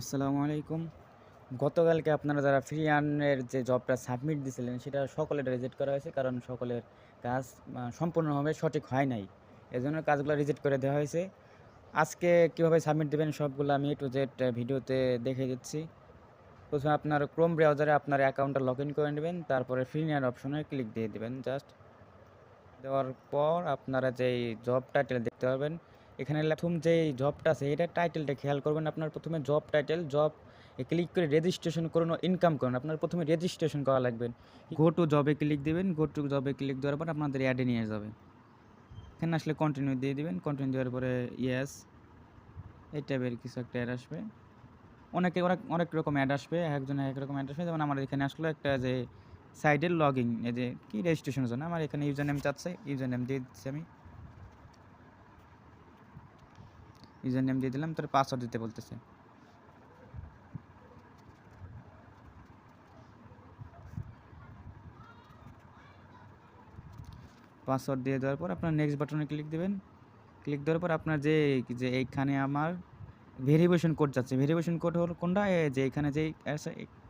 আসসালামু আলাইকুম। গতকালকে আপনারা যারা ফ্রি আর্নের যে জবটা সাবমিট দিয়েছিলেন সেটা সকলের রিজেক্ট করা হয়েছে কারণ সকলের কাজ সম্পূর্ণভাবে সঠিক হয় নাই। এজন্য কাজগুলো রিজেক্ট করে দেওয়া হয়েছে। আজকে কীভাবে সাবমিট দেবেন সবগুলো আমি একটু জেড ভিডিওতে দেখে দিচ্ছি। প্রথমে আপনার ক্রোম ব্রাউজারে আপনার অ্যাকাউন্টটা লগ ইন করে নেবেন, তারপরে ফ্রি নেয়ার অপশনে ক্লিক দিয়ে দেবেন জাস্ট দেওয়ার পর আপনারা যেই জব টাইটেল দেখতে পারবেন এখানে প্রথম যে জবটা আছে এটা টাইটেলটা খেয়াল করবেন, আপনার প্রথমে জব টাইটেল জব ক্লিক করে রেজিস্ট্রেশন করুন ইনকাম করুন। আপনার প্রথমে রেজিস্ট্রেশন করা লাগবে। গো টু জবে ক্লিক দিবেন গো টু জবে ক্লিক দেওয়ার পর আপনাদের অ্যাডে নিয়ে যাবে এখানে আসলে কন্টিনিউ দিয়ে দিবেন কন্টিনিউ দেওয়ার পরে ইয়েস এই টাইপের কিছু একটা অ্যাড আসবে। অনেকে, অনেক অনেক রকম অ্যাড আসবে একজন এক রকম অ্যাড আসবে। যেমন আমার এখানে আসলো একটা যে সাইডের লগিং এই যে কি রেজিস্ট্রেশনের জন্য আমার এখানে ইউজার নেম চাচ্ছে ইউজার নেম দিয়ে দিচ্ছি আমি। ইউজার নেম দিয়ে দিলাম তার পাসওয়ার্ড দিতে বলতেছে। পাসওয়ার্ড দিয়ে দেওয়ার পর আপনার নেক্সট বাটনে ক্লিক দেবেন। ক্লিক দেওয়ার পর আপনার যে যে এইখানে আমার ভেরিফিকেশন কোড যাচ্ছে, ভেরিফিকেশন কোড হল কোনটা? যে এখানে যে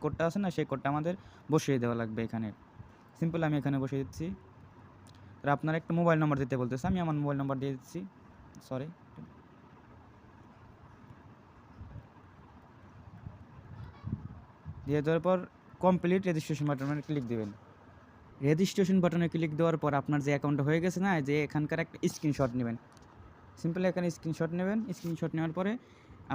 কোডটা আছে না, সেই কোডটা আমাদের বসিয়ে দেওয়া লাগবে এখানে। সিম্পল আমি এখানে বসিয়ে দিচ্ছি। আর আপনার একটা মোবাইল নাম্বার দিতে বলতেছে, আমি আমার মোবাইল নাম্বার দিয়ে দিচ্ছি। সরি দিয়ে দেওয়ার পর কমপ্লিট রেজিস্ট্রেশন বাটনে ক্লিক দেবেন। রেজিস্ট্রেশন বাটনে ক্লিক দেওয়ার পর আপনার যে অ্যাকাউন্ট হয়ে গেছে না, যে এখানকার একটা স্ক্রিনশট নেবেন। সিম্পল এখানে স্ক্রিনশট নেবেন স্ক্রিনশট নেওয়ার পরে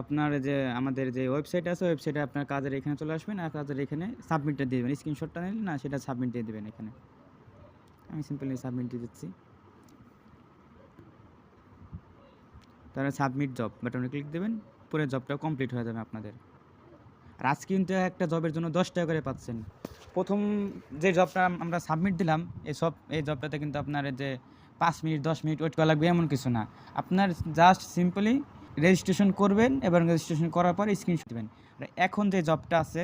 আপনার যে আমাদের যে ওয়েবসাইট আছে ওয়েবসাইটে আপনার কাজের এখানে চলে আসবেন আর কাজের এখানে সাবমিটটা দিয়ে দেবেন। স্ক্রিনশটটা নিলে না, সেটা সাবমিট দিয়ে দেবেন এখানে। আমি সিম্পলি সাবমিট দিয়ে দিচ্ছি। তারপরে সাবমিট জব বাটনে ক্লিক দেবেন, পুরো জবটা কমপ্লিট হয়ে যাবে আপনাদের। আর আজকে কিন্তু একটা জবের জন্য দশ টাকা করে পাচ্ছেন। প্রথম যে জবটা আমরা সাবমিট দিলাম, এই সব এই জবটাতে কিন্তু আপনার যে পাঁচ মিনিট, দশ মিনিট ওয়েট করা লাগবে, এমন কিছু না। আপনার জাস্ট সিম্পলি রেজিস্ট্রেশন করবেন, এবং রেজিস্ট্রেশন করার পর স্ক্রিনশট দেবেন। এখন যে জবটা আছে,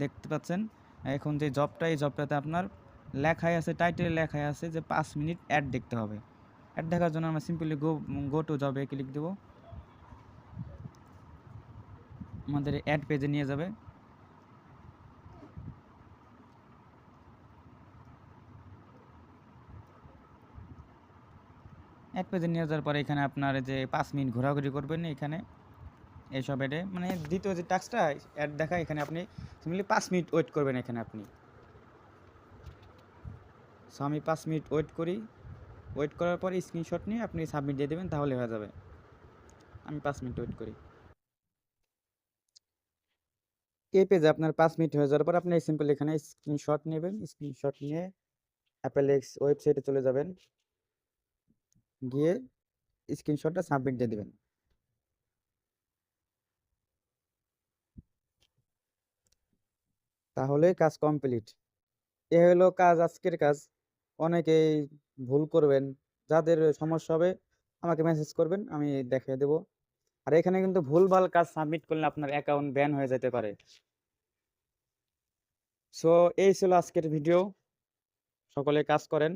দেখতে পাচ্ছেন, এখন যে জবটা এই জবটাতে আপনার লেখায় আছে টাইটেলে লেখায় আছে যে পাঁচ মিনিট অ্যাড দেখতে হবে। অ্যাড দেখার জন্য আমরা সিম্পলি গো গো টু জবে ক্লিক দেবো। আমাদের অ্যাড পেজে নিয়ে যাবে। অ্যাড পেজে নিয়ে যাওয়ার পরে এখানে আপনার যে পাঁচ মিনিট ঘোরাঘুরি করবেন এখানে, এইসব অ্যাডে মানে দ্বিতীয় যে টাস্কটা অ্যাড দেখা, এখানে আপনি সিম্পলি পাঁচ মিনিট ওয়েট করবেন এখানে আপনি। সো আমি পাঁচ মিনিট ওয়েট করি। ওয়েট করার পরে স্ক্রিনশট নিয়ে আপনি সাবমিট দিয়ে দেবেন, তাহলে হয়ে যাবে। আমি পাঁচ মিনিট ওয়েট করি। এই পেজে আপনার পাঁচ মিনিট হয়ে যাওয়ার পর আপনি সিম্পল এখানে স্ক্রিনশট নেবেন স্ক্রিনশট নিয়ে অ্যাপেল এক্স ওয়েবসাইটে চলে যাবেন। গিয়ে স্ক্রিনশটটা সাবমিট দিয়ে দেবেন। তাহলে কাজ কমপ্লিট এ হলো কাজ, আজকের কাজ। অনেকেই ভুল করবেন, যাদের সমস্যা হবে আমাকে মেসেজ করবেন, আমি দেখিয়ে দেব। আর এখানে কিন্তু ভুলভাল কাজ সাবমিট করলে আপনার অ্যাকাউন্ট ব্যান হয়ে যেতে পারে। সো এই ছিল আজকের ভিডিও সকলে কাজ করেন।